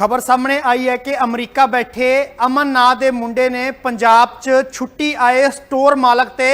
ਖਬਰ ਸਾਹਮਣੇ ਆਈ ਹੈ ਕਿ ਅਮਰੀਕਾ ਬੈਠੇ ਅਮਨ ਨਾਂ ਦੇ ਮੁੰਡੇ ਨੇ ਪੰਜਾਬ 'ਚ ਛੁੱਟੀ ਆਏ ਸਟੋਰ ਮਾਲਕ ਤੇ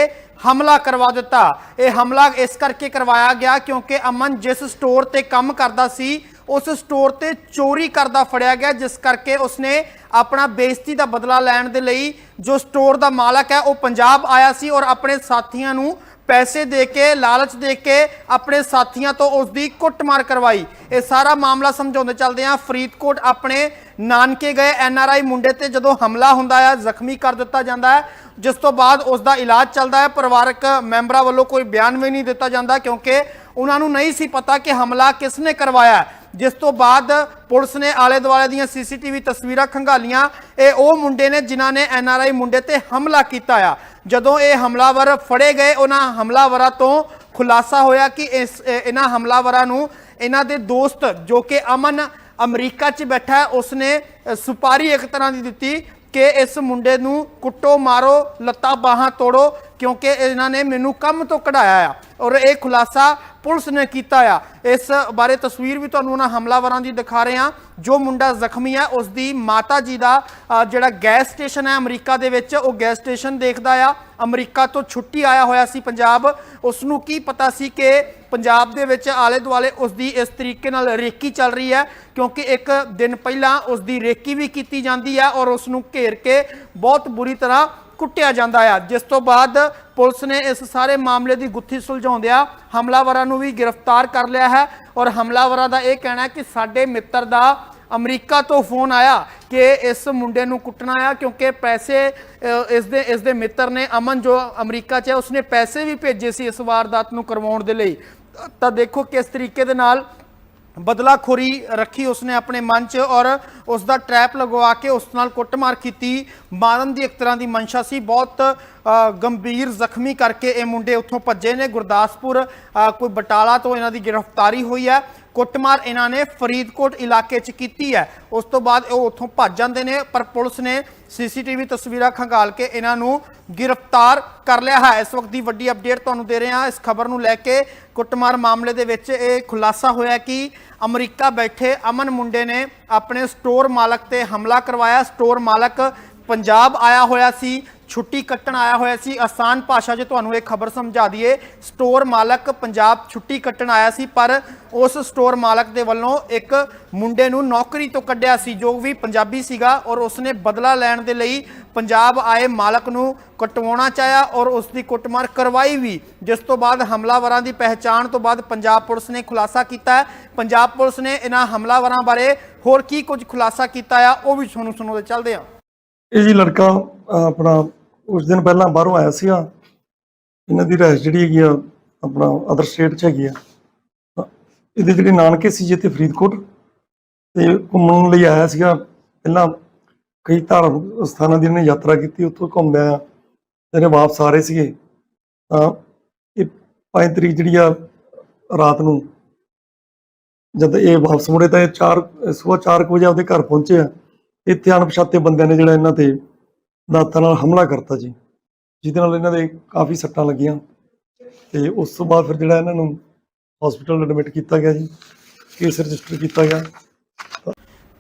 ਹਮਲਾ ਕਰਵਾ ਦਿੱਤਾ। ਇਹ ਹਮਲਾ ਇਸ ਕਰਕੇ ਕਰਵਾਇਆ ਗਿਆ ਕਿਉਂਕਿ ਅਮਨ ਜਿਸ ਸਟੋਰ ਤੇ ਕੰਮ ਕਰਦਾ ਸੀ, ਉਸ ਸਟੋਰ ਤੇ ਚੋਰੀ ਕਰਦਾ ਫੜਿਆ ਗਿਆ, ਜਿਸ ਕਰਕੇ ਉਸਨੇ ਆਪਣਾ ਬੇਇੱਜ਼ਤੀ ਦਾ ਬਦਲਾ ਲੈਣ ਦੇ ਲਈ ਜੋ ਸਟੋਰ ਦਾ ਮਾਲਕ ਹੈ, ਉਹ ਪੰਜਾਬ ਆਇਆ ਸੀ ਔਰ ਆਪਣੇ ਸਾਥੀਆਂ ਨੂੰ ਪੈਸੇ ਦੇ ਕੇ, ਲਾਲਚ ਦੇ ਕੇ ਆਪਣੇ ਸਾਥੀਆਂ ਤੋਂ ਉਸ ਦੀ ਕੁੱਟਮਾਰ ਕਰਵਾਈ। ਇਹ ਸਾਰਾ ਮਾਮਲਾ ਸਮਝਾਉਂਦੇ ਚੱਲਦੇ ਆ ਫਰੀਦਕੋਟ ਆਪਣੇ ਨਾਨਕੇ ਗਏ ਐੱਨ ਆਰ ਆਈ ਮੁੰਡੇ ਤੇ ਜਦੋਂ ਹਮਲਾ ਹੁੰਦਾ ਹੈ ਜ਼ਖਮੀ ਕਰ ਦਿੱਤਾ ਜਾਂਦਾ ਹੈ। ਜਿਸ ਤੋਂ ਬਾਅਦ ਉਸ ਦਾ ਇਲਾਜ ਚੱਲਦਾ ਹੈ, ਪਰਿਵਾਰਕ ਮੈਂਬਰਾਂ ਵੱਲੋਂ ਕੋਈ ਬਿਆਨ ਵੀ ਨਹੀਂ ਦਿੱਤਾ ਜਾਂਦਾ ਕਿਉਂਕਿ ਉਹਨਾਂ ਨੂੰ ਨਹੀਂ ਸੀ ਪਤਾ ਕਿ ਹਮਲਾ ਕਿਸ ਨੇ ਕਰਵਾਇਆ। ਜਿਸ ਤੋਂ ਬਾਅਦ ਪੁਲਿਸ ਨੇ ਆਲੇ ਦੁਆਲੇ ਦੀਆਂ ਸੀਸੀਟੀਵੀ ਤਸਵੀਰਾਂ ਖੰਗਾਲੀਆਂ। ਇਹ ਉਹ ਮੁੰਡੇ ਨੇ ਜਿਨ੍ਹਾਂ ਨੇ ਐਨਆਰਆਈ ਮੁੰਡੇ ਤੇ ਹਮਲਾ ਕੀਤਾ ਆ। ਜਦੋਂ ਇਹ ਹਮਲਾਵਰ ਫੜੇ ਗਏ, ਉਹਨਾਂ ਹਮਲਾਵਰਾਂ ਤੋਂ ਖੁਲਾਸਾ ਹੋਇਆ ਕਿ ਇਸ ਇਹਨਾਂ ਹਮਲਾਵਰਾਂ ਨੂੰ ਇਹਨਾਂ ਦੇ ਦੋਸਤ ਜੋ ਕਿ ਅਮਨ ਅਮਰੀਕਾ 'ਚ ਬੈਠਾ, ਉਸਨੇ ਸੁਪਾਰੀ ਇੱਕ ਤਰ੍ਹਾਂ ਦੀ ਦਿੱਤੀ ਕਿ ਇਸ ਮੁੰਡੇ ਨੂੰ ਕੁੱਟੋ, ਮਾਰੋ, ਲੱਤਾਂ ਬਾਹਾਂ ਤੋੜੋ ਕਿਉਂਕਿ ਇਹਨਾਂ ਨੇ ਮੈਨੂੰ ਕੰਮ ਤੋਂ ਕਢਾਇਆ ਆ ਔਰ ਇਹ ਖੁਲਾਸਾ ਪੁਲਿਸ ਨੇ ਕੀਤਾ ਆ। ਇਸ ਬਾਰੇ ਤਸਵੀਰ ਵੀ ਤੁਹਾਨੂੰ ਉਹਨਾਂ ਹਮਲਾਵਰਾਂ ਦੀ ਦਿਖਾ ਰਹੇ ਹਾਂ। ਜੋ ਮੁੰਡਾ ਜ਼ਖਮੀ ਹੈ ਉਸ ਦੀ ਮਾਤਾ ਜੀ ਦਾ ਜਿਹੜਾ ਗੈਸ ਸਟੇਸ਼ਨ ਹੈ ਅਮਰੀਕਾ ਦੇ ਵਿੱਚ, ਉਹ ਗੈਸ ਸਟੇਸ਼ਨ ਦੇਖਦਾ ਆ। ਅਮਰੀਕਾ ਤੋਂ ਛੁੱਟੀ ਆਇਆ ਹੋਇਆ ਸੀ ਪੰਜਾਬ। ਉਸ ਨੂੰ ਕੀ ਪਤਾ ਸੀ ਕਿ ਪੰਜਾਬ ਦੇ ਵਿੱਚ ਆਲੇ ਦੁਆਲੇ ਉਸ ਦੀ ਇਸ ਤਰੀਕੇ ਨਾਲ ਰੇਕੀ ਚੱਲ ਰਹੀ ਹੈ, ਕਿਉਂਕਿ ਇੱਕ ਦਿਨ ਪਹਿਲਾਂ ਉਸ ਦੀ ਰੇਕੀ ਵੀ ਕੀਤੀ ਜਾਂਦੀ ਹੈ ਔਰ ਉਸ ਨੂੰ ਘੇਰ ਕੇ ਬਹੁਤ ਬੁਰੀ ਤਰ੍ਹਾਂ ਕੁੱਟਿਆ ਜਾਂਦਾ ਆ। ਜਿਸ ਤੋਂ ਬਾਅਦ ਪੁਲਿਸ ਨੇ ਇਸ ਸਾਰੇ ਮਾਮਲੇ ਦੀ ਗੁੱਥੀ ਸੁਲਝਾਉਂਦਿਆਂ ਹਮਲਾਵਰਾਂ ਨੂੰ ਵੀ ਗ੍ਰਿਫਤਾਰ ਕਰ ਲਿਆ ਹੈ। ਔਰ ਹਮਲਾਵਰਾਂ ਦਾ ਇਹ ਕਹਿਣਾ ਹੈ ਕਿ ਸਾਡੇ ਮਿੱਤਰ ਦਾ ਅਮਰੀਕਾ ਤੋਂ ਫੋਨ ਆਇਆ ਕਿ ਇਸ ਮੁੰਡੇ ਨੂੰ ਕੁੱਟਣਾ ਆ ਕਿਉਂਕਿ ਪੈਸੇ ਅ, ਇਸ ਦੇ ਇਸ ਦੇ ਮਿੱਤਰ ਨੇ ਅਮਨ ਜੋ ਅਮਰੀਕਾ 'ਚ ਹੈ ਉਸਨੇ ਪੈਸੇ ਵੀ ਭੇਜੇ ਸੀ ਇਸ ਵਾਰਦਾਤ ਨੂੰ ਕਰਵਾਉਣ ਦੇ ਲਈ। ਤਾਂ ਦੇਖੋ ਕਿਸ ਤਰੀਕੇ ਦੇ ਨਾਲ ਬਦਲਾਖੋਰੀ ਰੱਖੀ ਉਸਨੇ ਆਪਣੇ ਮਨ 'ਚ ਔਰ ਉਸ ਦਾ ਟਰੈਪ ਲਗਵਾ ਕੇ ਉਸ ਨਾਲ ਕੁੱਟਮਾਰ ਕੀਤੀ। ਮਾਰਨ ਦੀ ਇੱਕ ਤਰ੍ਹਾਂ ਦੀ ਮਨਸ਼ਾ ਸੀ। ਬਹੁਤ ਗੰਭੀਰ ਜ਼ਖਮੀ ਕਰਕੇ ਇਹ ਮੁੰਡੇ ਉੱਥੋਂ ਭੱਜੇ ਨੇ ਗੁਰਦਾਸਪੁਰ। ਕੋਈ ਬਟਾਲਾ ਤੋਂ ਇਹਨਾਂ ਦੀ ਗ੍ਰਿਫਤਾਰੀ ਹੋਈ ਹੈ। ਕੁੱਟਮਾਰ ਇਹਨਾਂ ਨੇ ਫਰੀਦਕੋਟ ਇਲਾਕੇ 'ਚ ਕੀਤੀ ਹੈ। ਉਸ ਤੋਂ ਬਾਅਦ ਉਹ ਉੱਥੋਂ ਭੱਜ ਜਾਂਦੇ ਨੇ, ਪਰ ਪੁਲਿਸ ਨੇ ਸੀਸੀਟੀਵੀ ਤਸਵੀਰਾਂ ਖੰਗਾਲ ਕੇ ਇਹਨਾਂ ਨੂੰ ਗ੍ਰਿਫਤਾਰ ਕਰ ਲਿਆ ਹੈ। ਇਸ ਵਕਤ ਦੀ ਵੱਡੀ ਅਪਡੇਟ ਤੁਹਾਨੂੰ ਦੇ ਰਹੇ ਹਾਂ। ਇਸ ਖਬਰ ਨੂੰ ਲੈ ਕੇ ਕੁੱਟਮਾਰ ਮਾਮਲੇ ਦੇ ਵਿੱਚ ਇਹ ਖੁਲਾਸਾ ਹੋਇਆ ਕਿ ਅਮਰੀਕਾ ਬੈਠੇ ਅਮਨ ਮੁੰਡੇ ਨੇ ਆਪਣੇ ਸਟੋਰ ਮਾਲਕ ਤੇ ਹਮਲਾ ਕਰਵਾਇਆ। ਸਟੋਰ ਮਾਲਕ ਪੰਜਾਬ ਆਇਆ ਹੋਇਆ ਸੀ। ਛੁੱਟੀ ਕੱਟਣ ਆਇਆ ਹੋਇਆ ਸੀ। ਆਸਾਨ ਭਾਸ਼ਾ 'ਚ ਤੁਹਾਨੂੰ ਇਹ ਖਬਰ ਸਮਝਾ ਦਈਏ। ਸਟੋਰ ਮਾਲਕ ਪੰਜਾਬ ਛੁੱਟੀ ਕੱਟਣ ਆਇਆ ਸੀ, ਪਰ ਉਸ ਸਟੋਰ ਮਾਲਕ ਦੇ ਵੱਲੋਂ ਇੱਕ ਮੁੰਡੇ ਨੂੰ ਨੌਕਰੀ ਤੋਂ ਕੱਢਿਆ ਸੀ, ਜੋ ਵੀ ਪੰਜਾਬੀ ਸੀਗਾ ਔਰ ਉਸਨੇ ਬਦਲਾ ਲੈਣ ਦੇ ਲਈ ਪੰਜਾਬ ਆਏ ਮਾਲਕ ਨੂੰ ਕਟਵਾਉਣਾ ਚਾਹਿਆ ਔਰ ਉਸ ਦੀ ਕੁੱਟਮਾਰ ਕਰਵਾਈ ਵੀ। ਜਿਸ ਤੋਂ ਬਾਅਦ ਹਮਲਾਵਰਾਂ ਦੀ ਪਹਿਚਾਣ ਤੋਂ ਬਾਅਦ ਪੰਜਾਬ ਪੁਲਿਸ ਨੇ ਖੁਲਾਸਾ ਕੀਤਾ ਪੰਜਾਬ ਪੁਲਿਸ ਨੇ ਇਹਨਾਂ ਹਮਲਾਵਰਾਂ ਬਾਰੇ ਹੋਰ ਕੀ ਕੁਝ ਖੁਲਾਸਾ ਕੀਤਾ ਆ, ਉਹ ਵੀ ਤੁਹਾਨੂੰ ਸੁਣੋ ਸੁਣਾਉਂਦੇ ਚੱਲਦੇ ਆ ਇਹ ਜੀ ਲੜਕਾ ਆਪਣਾ ਉਸ ਦਿਨ ਪਹਿਲਾਂ ਬਾਹਰੋਂ ਆਇਆ ਸੀਗਾ। ਇਹਨਾਂ ਦੀ ਰਹਿਸ਼ ਜਿਹੜੀ ਹੈਗੀ ਆ, ਆਪਣਾ ਅਦਰ ਸਟੇਟ ਚ ਹੈਗੀ ਆ। ਇਹਦੇ ਜਿਹੜੇ ਨਾਨਕੇ ਸੀ ਜਿੱਥੇ ਫਰੀਦਕੋਟ, ਤੇ ਘੁੰਮਣ ਲਈ ਆਇਆ ਸੀਗਾ। ਪਹਿਲਾਂ ਕਈ ਧਾਰਮਿਕ ਸਥਾਨਾਂ ਦੀ ਇਹਨੇ ਯਾਤਰਾ ਕੀਤੀ, ਉੱਥੋਂ ਘੁੰਮਦਾ ਘੁੰਮਿਆ ਇਹਨੇ ਵਾਪਸ ਆ ਰਹੇ ਸੀਗੇ। ਤਾਂ ਇਹ 5 ਤਰੀਕ ਜਿਹੜੀ ਆ, ਰਾਤ ਨੂੰ ਜਦ ਇਹ ਵਾਪਸ ਮੁੜੇ, ਤਾਂ ਇਹ 4 ਸਵੇਰ 4 ਵਜੇ ਆਪਦੇ ਘਰ ਪਹੁੰਚੇ ਆ। ਇੱਥੇ ਅਣਪਛਾਤੇ ਬੰਦਿਆਂ ਨੇ ਜਿਹੜਾ ਇਹਨਾਂ ਤੇ ਦਾਤਾਂ ਨਾਲ ਹਮਲਾ ਕਰਤਾ ਜੀ, ਜਿਹਦੇ ਨਾਲ ਇਹਨਾਂ ਦੇ ਕਾਫੀ ਸੱਟਾਂ ਲੱਗੀਆਂ ਤੇ ਉਸ ਤੋਂ ਬਾਅਦ ਫਿਰ ਜਿਹੜਾ ਇਹਨਾਂ ਨੂੰ ਹਸਪੀਟਲ ਐਡਮਿਟ ਕੀਤਾ ਗਿਆ ਜੀ ਕੇਸ ਰਜਿਸਟਰ ਕੀਤਾ ਗਿਆ।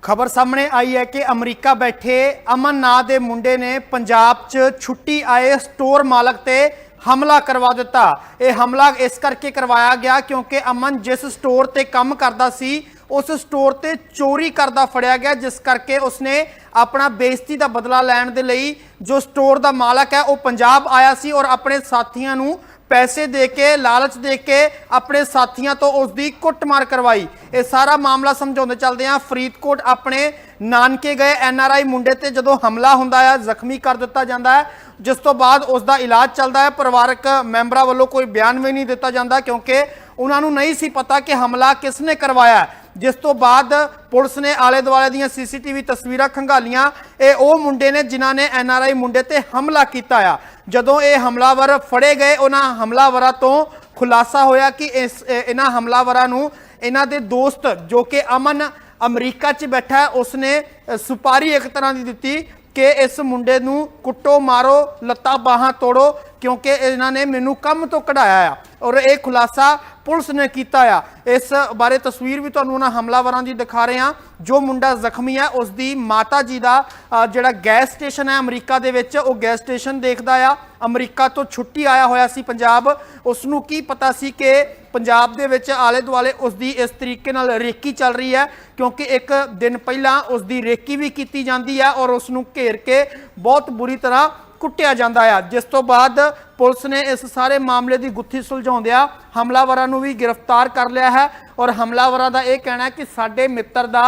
ਖਬਰ ਸਾਹਮਣੇ ਆਈ ਹੈ ਕਿ ਅਮਰੀਕਾ ਬੈਠੇ ਅਮਨ ਨਾਂ ਦੇ ਮੁੰਡੇ ਨੇ ਪੰਜਾਬ 'ਚ ਛੁੱਟੀ ਆਏ ਸਟੋਰ ਮਾਲਕ ਤੇ ਹਮਲਾ ਕਰਵਾ ਦਿੱਤਾ। ਇਹ ਹਮਲਾ ਇਸ ਕਰਕੇ ਕਰਵਾਇਆ ਗਿਆ ਕਿਉਂਕਿ ਅਮਨ ਜਿਸ ਸਟੋਰ ਤੇ ਕੰਮ ਕਰਦਾ ਸੀ, ਉਸ ਸਟੋਰ ਤੇ ਚੋਰੀ ਕਰਦਾ ਫੜਿਆ ਗਿਆ, ਜਿਸ ਕਰਕੇ ਉਸਨੇ ਆਪਣਾ ਬੇਇੱਜ਼ਤੀ ਦਾ ਬਦਲਾ ਲੈਣ ਦੇ ਲਈ ਜੋ ਸਟੋਰ ਦਾ ਮਾਲਕ ਹੈ, ਉਹ ਪੰਜਾਬ ਆਇਆ ਸੀ ਔਰ ਆਪਣੇ ਸਾਥੀਆਂ ਨੂੰ ਪੈਸੇ ਦੇ ਕੇ, ਲਾਲਚ ਦੇ ਕੇ ਆਪਣੇ ਸਾਥੀਆਂ ਤੋਂ ਉਸ ਦੀ ਕੁੱਟਮਾਰ ਕਰਵਾਈ। ਇਹ ਸਾਰਾ ਮਾਮਲਾ ਸਮਝਾਉਂਦੇ ਚੱਲਦੇ ਆ ਫਰੀਦਕੋਟ ਆਪਣੇ ਨਾਨਕੇ ਗਏ ਐੱਨ ਆਰ ਆਈ ਮੁੰਡੇ ਤੇ ਜਦੋਂ ਹਮਲਾ ਹੁੰਦਾ ਹੈ ਜ਼ਖਮੀ ਕਰ ਦਿੱਤਾ ਜਾਂਦਾ ਹੈ, ਜਿਸ ਤੋਂ ਬਾਅਦ ਉਸ ਦਾ ਇਲਾਜ ਚੱਲਦਾ ਹੈ, ਪਰਿਵਾਰਕ ਮੈਂਬਰਾਂ ਵੱਲੋਂ ਕੋਈ ਬਿਆਨ ਵੀ ਨਹੀਂ ਦਿੱਤਾ ਜਾਂਦਾ ਕਿਉਂਕਿ ਉਹਨਾਂ ਨੂੰ ਨਹੀਂ ਸੀ ਪਤਾ ਕਿ ਹਮਲਾ ਕਿਸ ਨੇ ਕਰਵਾਇਆ। ਜਿਸ ਤੋਂ ਬਾਅਦ ਪੁਲਿਸ ਨੇ ਆਲੇ ਦੁਆਲੇ ਦੀਆਂ ਸੀਸੀਟੀਵੀ ਤਸਵੀਰਾਂ ਖੰਗਾਲੀਆਂ। ਇਹ ਉਹ ਮੁੰਡੇ ਨੇ ਜਿਨ੍ਹਾਂ ਨੇ ਐਨਆਰਆਈ ਮੁੰਡੇ ਤੇ ਹਮਲਾ ਕੀਤਾ ਆ। ਜਦੋਂ ਇਹ ਹਮਲਾਵਰ ਫੜੇ ਗਏ, ਉਹਨਾਂ ਹਮਲਾਵਰਾਂ ਤੋਂ ਖੁਲਾਸਾ ਹੋਇਆ ਕਿ ਇਸ ਇਹਨਾਂ ਹਮਲਾਵਰਾਂ ਨੂੰ ਇਹਨਾਂ ਦੇ ਦੋਸਤ ਜੋ ਕਿ ਅਮਨ ਅਮਰੀਕਾ 'ਚ ਬੈਠਾ ਹੈ, ਉਸਨੇ ਸੁਪਾਰੀ ਇੱਕ ਤਰ੍ਹਾਂ ਦੀ ਦਿੱਤੀ ਕਿ ਇਸ ਮੁੰਡੇ ਨੂੰ ਕੁੱਟੋ, ਮਾਰੋ, ਲੱਤਾਂ ਬਾਹਾਂ ਤੋੜੋ ਕਿਉਂਕਿ ਇਹਨਾਂ ਨੇ ਮੈਨੂੰ ਕੰਮ ਤੋਂ ਕਢਾਇਆ ਆ ਔਰ ਇਹ ਖੁਲਾਸਾ ਪੁਲਿਸ ਨੇ ਕੀਤਾ ਆ। ਇਸ ਬਾਰੇ ਤਸਵੀਰ ਵੀ ਤੁਹਾਨੂੰ ਉਹਨਾਂ ਹਮਲਾਵਰਾਂ ਦੀ ਦਿਖਾ ਰਹੇ ਹਾਂ। ਜੋ ਮੁੰਡਾ ਜ਼ਖਮੀ ਹੈ ਉਸ ਦੀ ਮਾਤਾ ਜੀ ਦਾ ਜਿਹੜਾ ਗੈਸ ਸਟੇਸ਼ਨ ਹੈ ਅਮਰੀਕਾ ਦੇ ਵਿੱਚ, ਉਹ ਗੈਸ ਸਟੇਸ਼ਨ ਦੇਖਦਾ ਆ। ਅਮਰੀਕਾ ਤੋਂ ਛੁੱਟੀ ਆਇਆ ਹੋਇਆ ਸੀ ਪੰਜਾਬ। ਉਸ ਨੂੰ ਕੀ ਪਤਾ ਸੀ ਕਿ ਪੰਜਾਬ ਦੇ ਵਿੱਚ ਆਲੇ ਦੁਆਲੇ ਉਸ ਦੀ ਇਸ ਤਰੀਕੇ ਨਾਲ ਰੇਕੀ ਚੱਲ ਰਹੀ ਹੈ, ਕਿਉਂਕਿ ਇੱਕ ਦਿਨ ਪਹਿਲਾਂ ਉਸ ਦੀ ਰੇਕੀ ਵੀ ਕੀਤੀ ਜਾਂਦੀ ਹੈ ਔਰ ਉਸ ਨੂੰ ਘੇਰ ਕੇ ਬਹੁਤ ਬੁਰੀ ਤਰ੍ਹਾਂ ਕੁੱਟਿਆ ਜਾਂਦਾ ਆ। ਜਿਸ ਤੋਂ ਬਾਅਦ ਪੁਲਿਸ ਨੇ ਇਸ ਸਾਰੇ ਮਾਮਲੇ ਦੀ ਗੁੱਥੀ ਸੁਲਝਾਉਂਦਿਆਂ ਹਮਲਾਵਰਾਂ ਨੂੰ ਵੀ ਗ੍ਰਿਫਤਾਰ ਕਰ ਲਿਆ ਹੈ। ਔਰ ਹਮਲਾਵਰਾਂ ਦਾ ਇਹ ਕਹਿਣਾ ਹੈ ਕਿ ਸਾਡੇ ਮਿੱਤਰ ਦਾ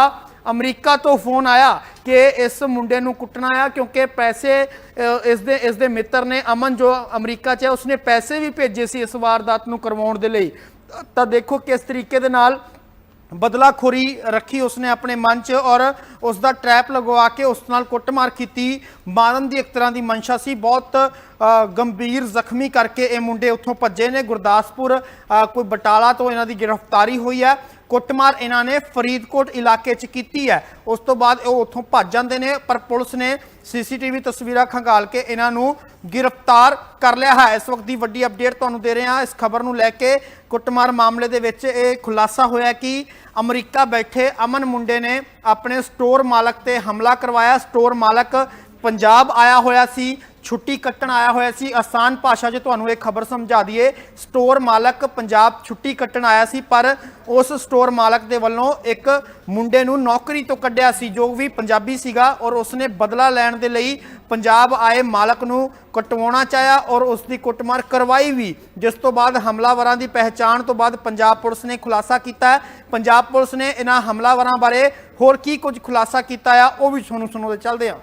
ਅਮਰੀਕਾ ਤੋਂ ਫੋਨ ਆਇਆ ਕਿ ਇਸ ਮੁੰਡੇ ਨੂੰ ਕੁੱਟਣਾ ਆ ਕਿਉਂਕਿ ਪੈਸੇ ਅ, ਇਸ ਦੇ ਇਸ ਦੇ ਮਿੱਤਰ ਨੇ ਅਮਨ ਜੋ ਅਮਰੀਕਾ 'ਚ ਹੈ ਉਸਨੇ ਪੈਸੇ ਵੀ ਭੇਜੇ ਸੀ ਇਸ ਵਾਰਦਾਤ ਨੂੰ ਕਰਵਾਉਣ ਦੇ ਲਈ। ਤਾਂ ਦੇਖੋ ਕਿਸ ਤਰੀਕੇ ਦੇ ਨਾਲ ਬਦਲਾਖੋਰੀ ਰੱਖੀ ਉਸਨੇ ਆਪਣੇ ਮਨ 'ਚ ਔਰ ਉਸ ਦਾ ਟਰੈਪ ਲਗਵਾ ਕੇ ਉਸ ਨਾਲ ਕੁੱਟਮਾਰ ਕੀਤੀ। ਮਾਰਨ ਦੀ ਇੱਕ ਤਰ੍ਹਾਂ ਦੀ ਮਨਸ਼ਾ ਸੀ। ਬਹੁਤ ਗੰਭੀਰ ਜ਼ਖਮੀ ਕਰਕੇ ਇਹ ਮੁੰਡੇ ਉੱਥੋਂ ਭੱਜੇ ਨੇ ਗੁਰਦਾਸਪੁਰ। ਕੋਈ ਬਟਾਲਾ ਤੋਂ ਇਹਨਾਂ ਦੀ ਗ੍ਰਿਫਤਾਰੀ ਹੋਈ ਹੈ। ਕੁੱਟਮਾਰ ਇਹਨਾਂ ਨੇ ਫਰੀਦਕੋਟ ਇਲਾਕੇ 'ਚ ਕੀਤੀ ਹੈ। ਉਸ ਤੋਂ ਬਾਅਦ ਉਹ ਉੱਥੋਂ ਭੱਜ ਜਾਂਦੇ ਨੇ, ਪਰ ਪੁਲਿਸ ਨੇ ਸੀਸੀਟੀਵੀ ਤਸਵੀਰਾਂ ਖੰਗਾਲ ਕੇ ਇਹਨਾਂ ਨੂੰ ਗ੍ਰਿਫਤਾਰ ਕਰ ਲਿਆ ਹੈ। ਇਸ ਵਕਤ ਦੀ ਵੱਡੀ ਅਪਡੇਟ ਤੁਹਾਨੂੰ ਦੇ ਰਹੇ ਹਾਂ। ਇਸ ਖਬਰ ਨੂੰ ਲੈ ਕੇ ਕੁੱਟਮਾਰ ਮਾਮਲੇ ਦੇ ਵਿੱਚ ਇਹ ਖੁਲਾਸਾ ਹੋਇਆ ਕਿ ਅਮਰੀਕਾ ਬੈਠੇ ਅਮਨ ਮੁੰਡੇ ਨੇ ਆਪਣੇ ਸਟੋਰ ਮਾਲਕ ਤੇ ਹਮਲਾ ਕਰਵਾਇਆ। ਸਟੋਰ ਮਾਲਕ ਪੰਜਾਬ ਆਇਆ ਹੋਇਆ ਸੀ। ਛੁੱਟੀ ਕੱਟਣ ਆਇਆ ਹੋਇਆ ਸੀ। ਆਸਾਨ ਭਾਸ਼ਾ 'ਚ ਤੁਹਾਨੂੰ ਇਹ ਖਬਰ ਸਮਝਾ ਦਈਏ। ਸਟੋਰ ਮਾਲਕ ਪੰਜਾਬ ਛੁੱਟੀ ਕੱਟਣ ਆਇਆ ਸੀ, ਪਰ ਉਸ ਸਟੋਰ ਮਾਲਕ ਦੇ ਵੱਲੋਂ ਇੱਕ ਮੁੰਡੇ ਨੂੰ ਨੌਕਰੀ ਤੋਂ ਕੱਢਿਆ ਸੀ, ਜੋ ਵੀ ਪੰਜਾਬੀ ਸੀਗਾ ਔਰ ਉਸਨੇ ਬਦਲਾ ਲੈਣ ਦੇ ਲਈ ਪੰਜਾਬ ਆਏ ਮਾਲਕ ਨੂੰ ਕਟਵਾਉਣਾ ਚਾਹਿਆ ਔਰ ਉਸ ਦੀ ਕੁੱਟਮਾਰ ਕਰਵਾਈ ਵੀ। ਜਿਸ ਤੋਂ ਬਾਅਦ ਹਮਲਾਵਰਾਂ ਦੀ ਪਹਿਚਾਣ ਤੋਂ ਬਾਅਦ ਪੰਜਾਬ ਪੁਲਿਸ ਨੇ ਖੁਲਾਸਾ ਕੀਤਾ। ਹੈ ਪੰਜਾਬ ਪੁਲਿਸ ਨੇ ਇਹਨਾਂ ਹਮਲਾਵਰਾਂ ਬਾਰੇ ਹੋਰ ਕੀ ਕੁਝ ਖੁਲਾਸਾ ਕੀਤਾ ਆ, ਉਹ ਵੀ ਤੁਹਾਨੂੰ ਸੁਣੋ ਸੁਣਾਉਂਦੇ ਚੱਲਦੇ ਆ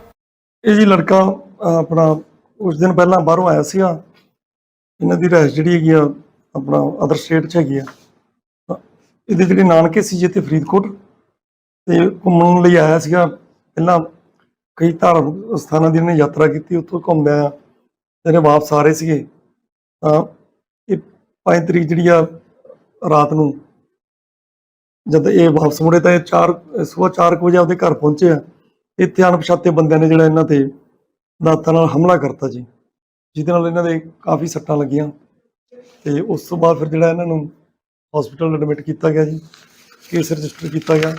ਇਹ ਜੀ ਲੜਕਾ ਆਪਣਾ ਉਸ ਦਿਨ ਪਹਿਲਾਂ ਬਾਹਰੋਂ ਆਇਆ ਸੀਗਾ। ਇਹਨਾਂ ਦੀ ਰਹਿਸ਼ ਜਿਹੜੀ ਹੈਗੀ ਆ, ਆਪਣਾ ਅਦਰ ਸਟੇਟ 'ਚ ਹੈਗੀ ਆ। ਇਹਦੇ ਜਿਹੜੇ ਨਾਨਕੇ ਸੀ ਜਿੱਥੇ ਫਰੀਦਕੋਟ, ਤੇ ਘੁੰਮਣ ਲਈ ਆਇਆ ਸੀਗਾ। ਪਹਿਲਾਂ ਕਈ ਧਾਰਮਿਕ ਸਥਾਨਾਂ ਦੀ ਇਹਨੇ ਯਾਤਰਾ ਕੀਤੀ, ਉੱਥੋਂ ਘੁੰਮਦਾ ਆ ਇਹਨੇ ਵਾਪਸ ਆ ਰਹੇ ਸੀਗੇ। ਤਾਂ ਇਹ 5 ਤਰੀਕ ਜਿਹੜੀ ਆ, ਰਾਤ ਨੂੰ ਜਦ ਇਹ ਵਾਪਸ ਮੁੜੇ ਤਾਂ ਇਹ 4 ਸਵੇਰ 4 ਵਜੇ ਆਪਦੇ ਘਰ ਪਹੁੰਚੇ ਆ। ਇੱਥੇ ਅਣਪਛਾਤੇ ਬੰਦਿਆਂ ਨੇ ਜਿਹੜਾ ਇਹਨਾਂ ਤੇ ਦਾਤਾਂ ਨਾਲ ਹਮਲਾ ਕਰਤਾ ਜੀ, ਜਿਹਦੇ ਨਾਲ ਇਹਨਾਂ ਦੇ ਕਾਫੀ ਸੱਟਾਂ ਲੱਗੀਆਂ ਤੇ ਉਸ ਤੋਂ ਬਾਅਦ ਫਿਰ ਜਿਹੜਾ ਇਹਨਾਂ ਨੂੰ ਹਸਪੀਟਲ ਐਡਮਿਟ ਕੀਤਾ ਗਿਆ ਜੀ ਕੇਸ ਰਜਿਸਟਰ ਕੀਤਾ ਗਿਆ।